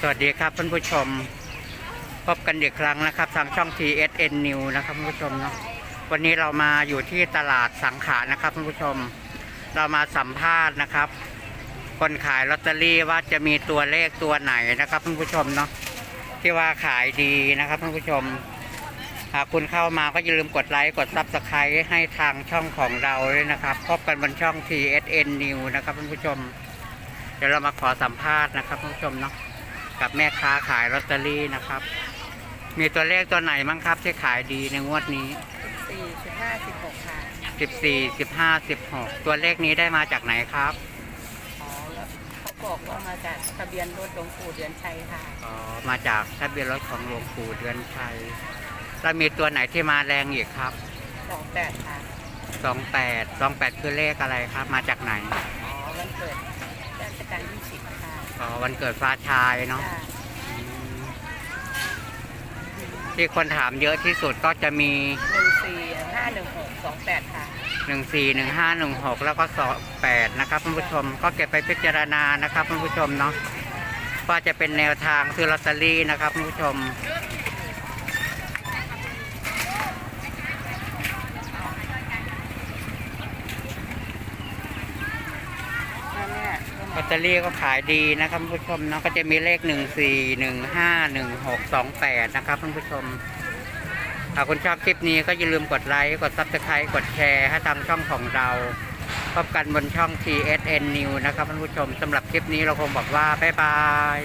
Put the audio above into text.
สวัสดีครับท่านผู้ชม พบกันอีกครั้งนะครับ ทางช่อง TSN New นะครับท่านผู้ชมเนาะวันนี้เรามาอยู่ที่ตลาดสังขานะครับท่านผู้ชม เรามาสัมภาษณ์นะครับ คนขายลอตเตอรี่ว่าจะมีตัวเลขตัวไหนนะครับท่านผู้ชมเนาะที่ว่าขายดีนะครับท่านผู้ชมหากคุณเข้ามาก็อย่าลืมกดไลค์กดซับสไครต์ให้ทางช่องของเราด้วยนะครับพบกันบนช่อง TSN New นะครับท่านผู้ชม เดี๋ยวเรามาขอสัมภาษณ์นะครับท่านผู้ชมเนาะ กับแม่ค้าขายลอตเตอรี่นะครับ มีตัวเลขตัวไหนบ้างครับที่ขายดีในงวดนี้ สี่สิบห้าสิบหกค่ะ14 15 16 ตัวเลขนี้ได้มาจากไหนครับ อ๋อเขาบอกว่ามาจากทะเบียนรถหลวงปู่เดือนชัยค่ะ อ๋อ มาจากทะเบียนรถของหลวงปู่เดือนชัยแล้วมีตัวไหนที่มาแรงอีกครับ สองแปดค่ะ 28 28 คือเลขอะไรครับ มาจากไหน อ๋อวันเกิดรา ชการที่สิบค่ะอ๋อวันเกิดฟ้าชายเนาะค่ะอืมที่คนถามเยอะที่สุดก็จะมี หนึ่งสี่ห้าหนึ่งหกสองแปดค่ะหนึ่งสี่หนึ่งห้าหนึ่งหกแล้วก็สองแปดนะครับท่านผู้ชมก็เก็บไปพิจารณานะครับท่านผู้ชมเนาะว่าจะเป็นแนวทางซื้อลอตเตอรี่นะครับท่านผู้ชม นั่นเนี่ย ลอตเตอรี่ก็ขายดีนะครับท่านผู้ชมเนาะก็จะมีเลขหนึ่งสี่หนึ่งห้าหนึ่งหกสองแปดนะครับท่านผู้ชมหากคุณชอบคลิปนี้ก็อย่าลืมกดไลค์ กดซับสไครต์กดแชร์ให้ทางช่องของเราพบกันบนช่อง TSN New นะครับท่านผู้ชมสำหรับคลิปนี้เราคงบอกว่า บ๊ายบาย